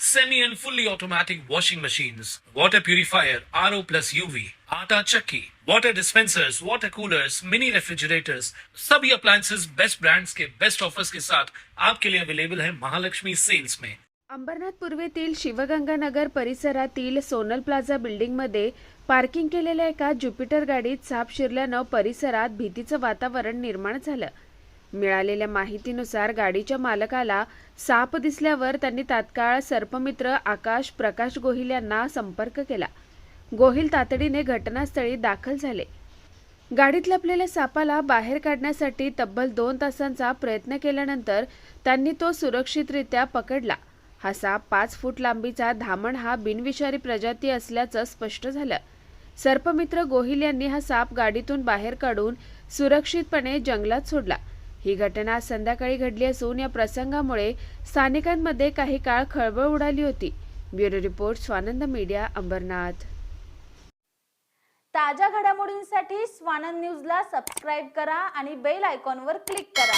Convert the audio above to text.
semi and fully automatic washing machines, water purifier, RO plus UV, आटा चक्की, water dispensers, water coolers, mini refrigerators, सभी appliances. Best brands के best offers के साथ आपके लिए अवेलेबल है महालक्ष्मी सेल्स में अंबरनाथ पूर्वेतील शिवगंगानगर परिसरातील सोनल प्लाझा बिल्डिंगमध्ये पार्किंग केलेल्या एका ज्युपिटर गाडीत साप शिरल्यानं परिसरात भीतीचं वातावरण निर्माण झालं. मिळालेल्या माहितीनुसार गाडीच्या मालकाला साप दिसल्यावर त्यांनी तात्काळ सर्पमित्र आकाश प्रकाश गोहिल यांना संपर्क केला. गोहिल तातडीने घटनास्थळी दाखल झाले. गाडीत लपलेल्या सापाला बाहेर काढण्यासाठी तब्बल दोन तासांचा प्रयत्न केल्यानंतर त्यांनी तो सुरक्षितरित्या पकडला. हा साप पाच फूट लांबीचा धामण हा बिनविषारी प्रजाती असल्याचं स्पष्ट झालं. सर्पमित्र गोहिल यांनी हा साप गाडीतून बाहेर काढून सुरक्षितपणे जंगलात सोडला. ही घटना संध्याकाळी घडली असून या प्रसंगामुळे स्थानिकांमध्ये काही काळ खळबळ उडाली होती. Bureau report Swanand media Ambarnath. ताज्या घडामोडींसाठी स्वानंद न्यूजला सबस्क्राईब करा आणि बेल आयकॉनवर क्लिक करा.